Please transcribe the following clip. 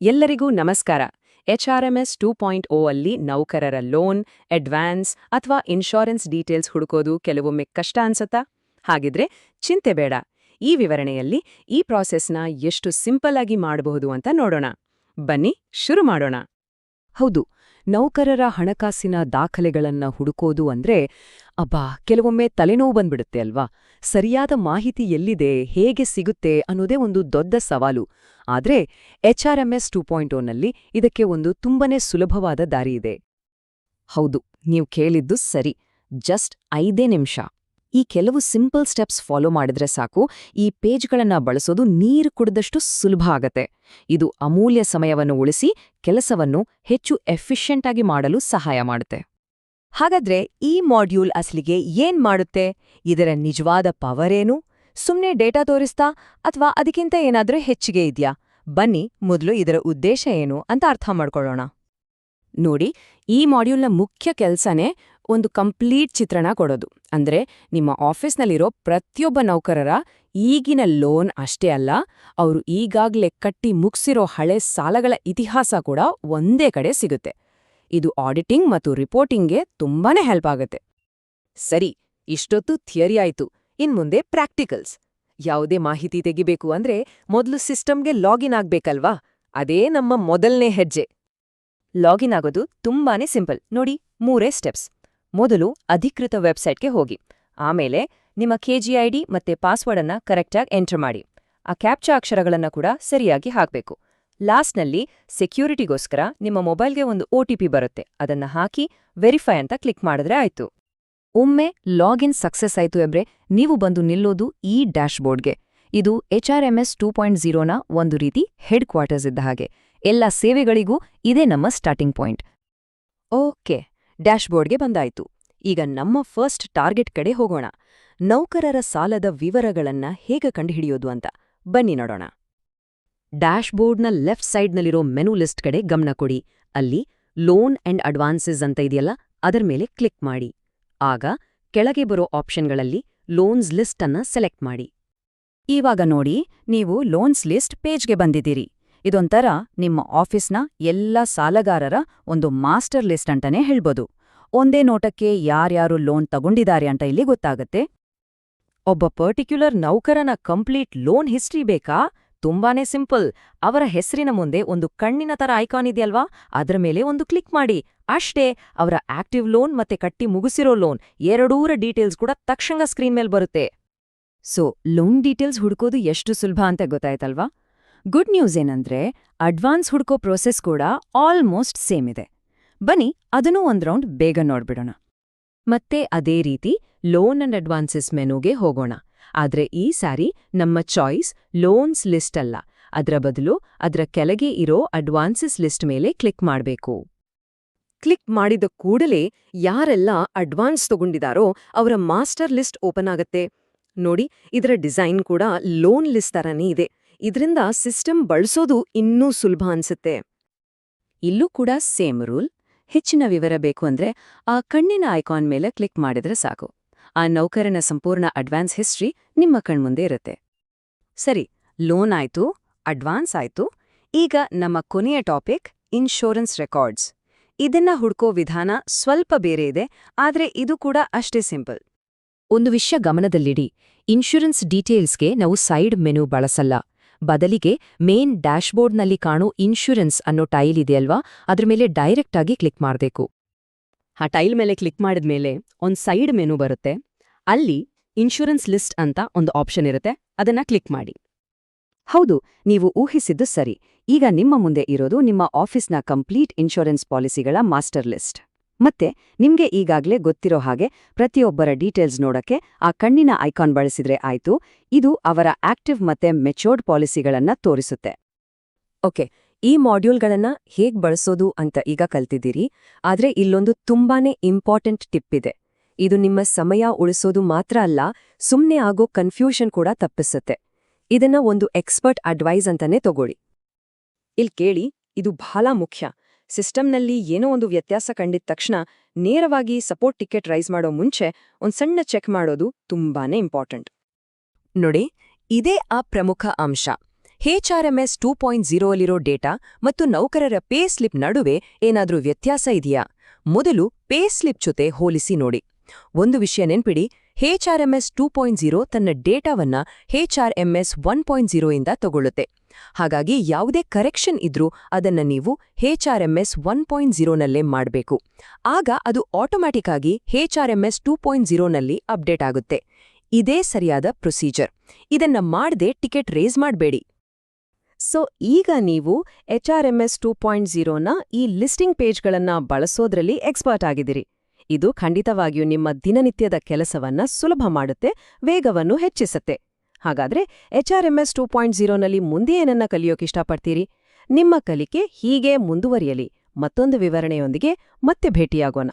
ಎಲ್ಲರಿಗೂ ನಮಸ್ಕಾರ. ಎಚ್ಆರ್ಎಂಎಸ್ two point ಓ ಅಲ್ಲಿ ನೌಕರರ ಲೋನ್, ಅಡ್ವಾನ್ಸ್ ಅಥವಾ ಇನ್ಶೂರೆನ್ಸ್ ಡೀಟೇಲ್ಸ್ ಹುಡುಕೋದು ಕೆಲವೊಮ್ಮೆ ಕಷ್ಟ ಅನ್ಸತ್ತಾ? ಹಾಗಿದ್ರೆ ಚಿಂತೆ ಬೇಡ. ಈ ವಿವರಣೆಯಲ್ಲಿ ಈ ಪ್ರಾಸೆಸ್ನ ಎಷ್ಟು ಸಿಂಪಲ್ ಆಗಿ ಮಾಡಬಹುದು ಅಂತ ನೋಡೋಣ. ಬನ್ನಿ, ಶುರು ಮಾಡೋಣ. ಹೌದು ನೌಕರರ ಹಣಕಾಸಿನ ದಾಖಲೆಗಳನ್ನ ಹುಡುಕೋದು ಅಂದ್ರೆ, ಅಬ್ಬಾ, ಕೆಲವೊಮ್ಮೆ ತಲೆನೋವು ಬಂದ್ಬಿಡುತ್ತೆ ಅಲ್ವಾ? ಸರಿಯಾದ ಮಾಹಿತಿ ಎಲ್ಲಿದೆ, ಹೇಗೆ ಸಿಗುತ್ತೆ ಅನ್ನೋದೇ ಒಂದು ದೊಡ್ಡ ಸವಾಲು. ಆದ್ರೆ ಎಚ್ಆರ್ಎಂಎಸ್ ಟೂ ಪಾಯಿಂಟ್ನಲ್ಲಿ ಇದಕ್ಕೆ ಒಂದು ತುಂಬನೇ ಸುಲಭವಾದ ದಾರಿ ಇದೆ. ಹೌದು, ನೀವು ಕೇಳಿದ್ದು ಸರಿ. ಜಸ್ಟ್ ಐದೇ ನಿಮಿಷ. ಈ ಕೆಲವು ಸಿಂಪಲ್ ಸ್ಟೆಪ್ಸ್ ಫಾಲೋ ಮಾಡಿದ್ರೆ ಸಾಕು. ಈ ಪೇಜ್ಗಳನ್ನ ಬಳಸೋದು ನೀರು ಕುಡಿದಷ್ಟು ಸುಲಭ ಆಗತ್ತೆ. ಇದು ಅಮೂಲ್ಯ ಸಮಯವನ್ನು ಉಳಿಸಿ ಕೆಲಸವನ್ನು ಹೆಚ್ಚು ಎಫಿಷಿಯೆಂಟ್ ಆಗಿ ಮಾಡಲು ಸಹಾಯ ಮಾಡುತ್ತೆ. ಹಾಗಾದ್ರೆ ಈ ಮಾಡ್ಯೂಲ್ ಅಸಲಿಗೆ ಏನ್ ಮಾಡುತ್ತೆ? ಇದರ ನಿಜವಾದ ಪವರ್ ಏನು ಸುಮ್ನೆ ಡೇಟಾ ತೋರಿಸ್ತಾ ಅಥವಾ ಅದಕ್ಕಿಂತ ಏನಾದ್ರೂ ಹೆಚ್ಚಿಗೆ ಇದ್ಯಾ? ಬನ್ನಿ, ಮೊದಲು ಇದರ ಉದ್ದೇಶ ಏನು ಅಂತ ಅರ್ಥ ಮಾಡ್ಕೊಳ್ಳೋಣ. ನೋಡಿ, ಈ ಮಾಡ್ಯೂಲ್ನ ಮುಖ್ಯ ಕೆಲ್ಸನೇ ಒಂದು ಕಂಪ್ಲೀಟ್ ಚಿತ್ರಣ ಕೊಡೋದು. ಅಂದ್ರೆ ನಿಮ್ಮ ಆಫೀಸ್ನಲ್ಲಿರೋ ಪ್ರತಿಯೊಬ್ಬ ನೌಕರರ ಈಗಿನ ಲೋನ್ ಅಷ್ಟೇ ಅಲ್ಲ, ಅವರು ಈಗಾಗಲೇ ಕಟ್ಟಿ ಮುಗಿಸಿರೋ ಹಳೆ ಸಾಲಗಳ ಇತಿಹಾಸ ಕೂಡ ಒಂದೇ ಕಡೆ ಸಿಗುತ್ತೆ. ಇದು ಆಡಿಟಿಂಗ್ ಮತ್ತು ರಿಪೋರ್ಟಿಂಗ್ಗೆ ತುಂಬಾನೇ ಹೆಲ್ಪ್ ಆಗುತ್ತೆ. ಸರಿ, ಇಷ್ಟೊತ್ತು ಥಿಯರಿ ಆಯ್ತು. ಇನ್ಮುಂದೆ ಪ್ರಾಕ್ಟಿಕಲ್ಸ್. ಯಾವುದೇ ಮಾಹಿತಿ ತೆಗಿಬೇಕು ಅಂದ್ರೆ ಮೊದಲು ಸಿಸ್ಟಮ್ಗೆ ಲಾಗಿನ್ ಆಗ್ಬೇಕಲ್ವಾ? ಅದೇ ನಮ್ಮ ಮೊದಲನೇ ಹೆಜ್ಜೆ. ಲಾಗಿನ್ ಆಗೋದು ತುಂಬಾನೇ ಸಿಂಪಲ್. ನೋಡಿ, ಮೂರೇ ಸ್ಟೆಪ್ಸ್. ಮೊದಲು ಅಧಿಕೃತ ವೆಬ್ಸೈಟ್ಗೆ ಹೋಗಿ. ಆಮೇಲೆ ನಿಮ್ಮ ಕೆಜಿಐಡಿ ಮತ್ತೆ ಪಾಸ್ವರ್ಡ್ ಅನ್ನ ಕರೆಕ್ಟಾಗಿ ಎಂಟರ್ ಮಾಡಿ. ಆ ಕ್ಯಾಪ್ಚಾ ಅಕ್ಷರಗಳನ್ನ ಕೂಡ ಸರಿಯಾಗಿ ಹಾಕಬೇಕು. ಲಾಸ್ಟ್ನಲ್ಲಿ ಸೆಕ್ಯೂರಿಟಿಗೋಸ್ಕರ ನಿಮ್ಮ ಮೊಬೈಲ್ಗೆ ಒಂದು ಒ ಬರುತ್ತೆ. ಅದನ್ನ ಹಾಕಿ ವೆರಿಫೈ ಅಂತ ಕ್ಲಿಕ್ ಮಾಡಿದ್ರೆ ಆಯ್ತು. ಒಮ್ಮೆ ಲಾಗಿನ್ ಸಕ್ಸಸ್ ಆಯ್ತು ಎಬ್ರೆ, ನೀವು ಬಂದು ನಿಲ್ಲೋದು ಈ ಡ್ಯಾಶ್ಬೋರ್ಡ್ಗೆ. ಇದು ಎಚ್ಆರ್ಎಂಎಸ್ ಟೂ ಪಾಯಿಂಟ್ ಝೀರೋನ ಒಂದು ರೀತಿ ಹೆಡ್ ಕ್ವಾರ್ಟರ್ಸ್ ಇದ್ದ ಹಾಗೆ. ಎಲ್ಲ ಸೇವೆಗಳಿಗೂ ಇದೇ ನಮ್ಮ ಸ್ಟಾರ್ಟಿಂಗ್ ಪಾಯಿಂಟ್. ಓಕೆ. ಡ್ಯಾಶ್ಬೋರ್ಡ್ಗೆ ಬಂದಾಯಿತು. ಈಗ ನಮ್ಮ ಫಸ್ಟ್ ಟಾರ್ಗೆಟ್ ಕಡೆ ಹೋಗೋಣ. ನೌಕರರ ಸಾಲದ ವಿವರಗಳನ್ನ ಹೇಗೆ ಕಂಡುಹಿಡಿಯೋದು ಅಂತ. ಬನ್ನಿ ನೋಡೋಣ. ಡ್ಯಾಶ್ಬೋರ್ಡ್ನ ಲೆಫ್ಟ್ ಸೈಡ್ನಲ್ಲಿರೋ ಮೆನು ಲಿಸ್ಟ್ ಕಡೆ ಗಮನ ಕೊಡಿ. ಅಲ್ಲಿ ಲೋನ್ ಅಂಡ್ ಅಡ್ವಾನ್ಸಸ್ ಅಂತ ಇದೆಯಲ್ಲ, ಅದರ ಮೇಲೆ ಕ್ಲಿಕ್ ಮಾಡಿ. ಆಗ ಕೆಳಗೆ ಬರೋ ಆಪ್ಷನ್ಗಳಲ್ಲಿ ಲೋನ್ಸ್ ಲಿಸ್ಟ್ ಅನ್ನ ಸೆಲೆಕ್ಟ್ ಮಾಡಿ. ಇವಾಗ ನೋಡಿ, ನೀವು ಲೋನ್ಸ್ ಲಿಸ್ಟ್ ಪೇಜ್ಗೆ ಬಂದಿದ್ದೀರಿ. ಇದೊಂಥರ ನಿಮ್ಮ ಆಫೀಸ್ನ ಎಲ್ಲ ಸಾಲಗಾರರ ಒಂದು ಮಾಸ್ಟರ್ ಲಿಸ್ಟ್ ಅಂತಾನೆ ಹೇಳ್ಬೋದು. ಒಂದೇ ನೋಟಕ್ಕೆ ಯಾರ್ಯಾರು ಲೋನ್ ತಗೊಂಡಿದ್ದಾರೆ ಅಂತ ಇಲ್ಲಿ ಗೊತ್ತಾಗತ್ತೆ. ಒಬ್ಬ ಪರ್ಟಿಕ್ಯುಲರ್ ನೌಕರನ ಕಂಪ್ಲೀಟ್ ಲೋನ್ ಹಿಸ್ಟ್ರಿ ಬೇಕಾ? ತುಂಬಾನೇ ಸಿಂಪಲ್. ಅವರ ಹೆಸರಿನ ಮುಂದೆ ಒಂದು ಕಣ್ಣಿನ ತರ ಐಕಾನ್ ಇದೆಯಲ್ವಾ? ಅದರ ಮೇಲೆ ಒಂದು ಕ್ಲಿಕ್ ಮಾಡಿ. ಅಷ್ಟೇ, ಅವರ ಆಕ್ಟಿವ್ ಲೋನ್ ಮತ್ತೆ ಕಟ್ಟಿ ಮುಗಿಸಿರೋ ಲೋನ್ ಎರಡೂರ ಡೀಟೇಲ್ಸ್ ಕೂಡ ತಕ್ಷಣ ಸ್ಕ್ರೀನ್ ಮೇಲೆ ಬರುತ್ತೆ. ಸೊ, ಲೋನ್ ಡೀಟೇಲ್ಸ್ ಹುಡುಕೋದು ಎಷ್ಟು ಸುಲಭ ಅಂತ ಗೊತ್ತಾಯ್ತಲ್ವಾ? ಗುಡ್ ನ್ಯೂಸ್ ಏನಂದ್ರೆ ಅಡ್ವಾನ್ಸ್ ಹುಡ್ಕೋ ಪ್ರೋಸೆಸ್ ಕೂಡ ಆಲ್ಮೋಸ್ಟ್ ಸೇಮ್ ಇದೆ. ಬನ್ನಿ, ಅದನ್ನೂ ಒಂದ್ ರೌಂಡ್ ಬೇಗ ನೋಡ್ಬಿಡೋಣ. ಮತ್ತೆ ಅದೇ ರೀತಿ ಲೋನ್ ಅಂಡ್ ಅಡ್ವಾನ್ಸಸ್ ಮೆನುಗೆ ಹೋಗೋಣ. ಆದ್ರೆ ಈ ಸಾರಿ ನಮ್ಮ ಚಾಯ್ಸ್ ಲೋನ್ಸ್ ಲಿಸ್ಟ್ ಅಲ್ಲ. ಅದರ ಬದಲು ಅದರ ಕೆಳಗೆ ಇರೋ ಅಡ್ವಾನ್ಸಸ್ ಲಿಸ್ಟ್ ಮೇಲೆ ಕ್ಲಿಕ್ ಮಾಡಬೇಕು. ಕ್ಲಿಕ್ ಮಾಡಿದ ಕೂಡಲೇ ಯಾರೆಲ್ಲ ಅಡ್ವಾನ್ಸ್ ತಗೊಂಡಿದಾರೋ ಅವರ ಮಾಸ್ಟರ್ ಲಿಸ್ಟ್ ಓಪನ್ ಆಗತ್ತೆ. ನೋಡಿ, ಇದರ ಡಿಸೈನ್ ಕೂಡ ಲೋನ್ ಲಿಸ್ಟ್ ಥರನೇ ಇದೆ. ಇದರಿಂದ ಸಿಸ್ಟಮ್ ಬಳಸೋದು ಇನ್ನೂ ಸುಲಭ ಅನ್ಸುತ್ತೆ. ಇಲ್ಲೂ ಕೂಡ ಸೇಮ್ ರೂಲ್. ಹೆಚ್ಚಿನ ವಿವರ ಬೇಕು ಅಂದ್ರೆ ಆ ಕಣ್ಣಿನ ಐಕಾನ್ ಮೇಲೆ ಕ್ಲಿಕ್ ಮಾಡಿದ್ರೆ ಸಾಕು. ಆ ನೌಕರನ ಸಂಪೂರ್ಣ ಅಡ್ವಾನ್ಸ್ ಹಿಸ್ಟ್ರಿ ನಿಮ್ಮ ಕಣ್ಮುಂದೆ ಇರುತ್ತೆ. ಸರಿ, ಲೋನ್ ಆಯ್ತು, ಅಡ್ವಾನ್ಸ್ ಆಯ್ತು. ಈಗ ನಮ್ಮ ಕೊನೆಯ ಟಾಪಿಕ್, ಇನ್ಶೂರೆನ್ಸ್ ರೆಕಾರ್ಡ್ಸ್. ಇದನ್ನ ಹುಡ್ಕೋ ವಿಧಾನ ಸ್ವಲ್ಪ ಬೇರೆ ಇದೆ, ಆದ್ರೆ ಇದು ಕೂಡ ಅಷ್ಟೇ ಸಿಂಪಲ್. ಒಂದು ವಿಷಯ ಗಮನದಲ್ಲಿಡಿ. ಇನ್ಶೂರೆನ್ಸ್ ಡೀಟೇಲ್ಸ್ಗೆ ನಾವು ಸೈಡ್ ಮೆನು ಬಳಸಲ್ಲ. ಬದಲಿಗೆ ಮೇನ್ ಡ್ಯಾಶ್ಬೋರ್ಡ್ನಲ್ಲಿ ಕಾಣೋ ಇನ್ಶೂರೆನ್ಸ್ ಅನ್ನೋ ಟೈಲ್ ಇದೆಯಲ್ವಾ? ಅದ್ರ ಮೇಲೆ ಡೈರೆಕ್ಟ್ ಆಗಿ ಕ್ಲಿಕ್ ಮಾಡಬೇಕು. ಆ ಟೈಲ್ ಮೇಲೆ ಕ್ಲಿಕ್ ಮಾಡಿದ್ಮೇಲೆ ಒಂದು ಸೈಡ್ ಮೆನು ಬರುತ್ತೆ. ಅಲ್ಲಿ ಇನ್ಶೂರೆನ್ಸ್ ಲಿಸ್ಟ್ ಅಂತ ಒಂದು ಆಪ್ಷನ್ ಇರುತ್ತೆ. ಅದನ್ನ ಕ್ಲಿಕ್ ಮಾಡಿ. ಹೌದು, ನೀವು ಊಹಿಸಿದ್ದು ಸರಿ. ಈಗ ನಿಮ್ಮ ಮುಂದೆ ಇರೋದು ನಿಮ್ಮ ಆಫೀಸ್ನ ಕಂಪ್ಲೀಟ್ ಇನ್ಶೂರೆನ್ಸ್ ಪಾಲಿಸಿಗಳ ಮಾಸ್ಟರ್ ಲಿಸ್ಟ್. ಮತ್ತೆ ನಿಮ್ಗೆ ಈಗಾಗ್ಲೇ ಗೊತ್ತಿರೋ ಹಾಗೆ ಪ್ರತಿಯೊಬ್ಬರ ಡೀಟೇಲ್ಸ್ ನೋಡಕ್ಕೆ ಆ ಕಣ್ಣಿನ ಐಕಾನ್ ಬಳಸಿದ್ರೆ ಆಯ್ತು. ಇದು ಅವರ ಆಕ್ಟಿವ್ ಮತ್ತೆ ಮೆಚೋರ್ಡ್ ಪಾಲಿಸಿಗಳನ್ನ ತೋರಿಸುತ್ತೆ. ಓಕೆ, ಈ ಮಾಡ್ಯೂಲ್ಗಳನ್ನ ಹೇಗ್ ಬಳಸೋದು ಅಂತ ಈಗ ಕಲ್ತಿದ್ದೀರಿ, ಆದ್ರೆ ಇಲ್ಲೊಂದು ತುಂಬಾನೇ ಇಂಪಾರ್ಟೆಂಟ್ ಟಿಪ್ ಇದೆ. ಇದು ನಿಮ್ಮ ಸಮಯ ಉಳಿಸೋದು ಮಾತ್ರ ಅಲ್ಲ ಸುಮ್ಮನೆ ಆಗೋ ಕನ್ಫ್ಯೂಷನ್ ಕೂಡ ತಪ್ಪಿಸುತ್ತೆ. ಇದನ್ನ ಒಂದು ಎಕ್ಸ್ಪರ್ಟ್ ಅಡ್ವೈಸ್ ಅಂತಾನೆ ತಗೊಳ್ಳಿ. ಇಲ್ಲಿ ಕೇಳಿ, ಇದು ಬಹಳ ಮುಖ್ಯ. ಸಿಸ್ಟಮ್ನಲ್ಲಿ ಏನೋ ಒಂದು ವ್ಯತ್ಯಾಸ ಕಂಡಿದ ತಕ್ಷಣ ನೇರವಾಗಿ ಸಪೋರ್ಟ್ ಟಿಕೆಟ್ ರೈಸ್ ಮಾಡೋ ಮುಂಚೆ ಒಂದು ಸಣ್ಣ ಚೆಕ್ ಮಾಡೋದು ತುಂಬಾನೇ ಇಂಪಾರ್ಟೆಂಟ್. ನೋಡಿ, ಇದೇ ಆ ಪ್ರಮುಖ ಅಂಶ. ಎಚ್ಆರ್ಎಂಎಸ್ ಟೂ ಪಾಯಿಂಟ್ ಝೀರೋಲಿರೋ ಡೇಟಾ ಮತ್ತು ನೌಕರರ ಪೇ ಸ್ಲಿಪ್ ನಡುವೆ ಏನಾದರೂ ವ್ಯತ್ಯಾಸ ಇದೆಯಾ? ಮೊದಲು ಪೇ ಸ್ಲಿಪ್ ಜೊತೆ ಹೋಲಿಸಿ ನೋಡಿ. ಒಂದು ವಿಷಯ ನೆನ್ಪಿಡಿ ಎಚ್ಆರ್ಎಂಎಸ್ ಟೂ ಪಾಯಿಂಟ್ ಝೀರೋ ತನ್ನ ಡೇಟಾವನ್ನ ಎಸ್ ಒನ್ ಪಾಯಿಂಟ್ ಝೀರೋಯಿಂದ ತಗೊಳ್ಳುತ್ತೆ. ಹಾಗಾಗಿ ಯಾವುದೇ ಕರೆಕ್ಷನ್ ಇದ್ರೂ ಅದನ್ನ ನೀವು H R M S one point ಝೀರೋನಲ್ಲೇ ಮಾಡಬೇಕು. ಆಗ ಅದು ಆಟೋಮ್ಯಾಟಿಕ್ ಆಗಿ ಎಚ್ಆರ್ಎಂಎಸ್ ಟೂ ಪಾಯಿಂಟ್ ಝೀರೋನಲ್ಲಿ ಅಪ್ಡೇಟ್ ಆಗುತ್ತೆ. ಇದೇ ಸರಿಯಾದ ಪ್ರೊಸೀಜರ್ ಇದನ್ನ ಮಾಡದೆ ಟಿಕೆಟ್ ರೇಸ್ ಮಾಡಬೇಡಿ. ಸೊ ಈಗ ನೀವು H R M S two point ಝೀರೋನ ಈ ಲಿಸ್ಟಿಂಗ್ ಪೇಜ್ಗಳನ್ನು ಬಳಸೋದ್ರಲ್ಲಿ ಎಕ್ಸ್ಪರ್ಟ್ ಆಗಿದ್ದೀರಿ. ಇದು ಖಂಡಿತವಾಗಿಯೂ ನಿಮ್ಮ ದಿನನಿತ್ಯದ ಕೆಲಸವನ್ನ ಸುಲಭ ಮಾಡುತ್ತೆ, ವೇಗವನ್ನು ಹೆಚ್ಚಿಸುತ್ತೆ. ಹಾಗಾದ್ರೆ H R M S two point ಝೀರೋನಲ್ಲಿ ಮುಂದೆ ಏನನ್ನ ಕಲಿಯೋಕೆ ಇಷ್ಟಪಡ್ತೀರಿ? ನಿಮ್ಮ ಕಲಿಕೆ ಹೀಗೆ ಮುಂದುವರಿಯಲಿ. ಮತ್ತೊಂದು ವಿವರಣೆಯೊಂದಿಗೆ ಮತ್ತೆ ಭೇಟಿಯಾಗೋಣ.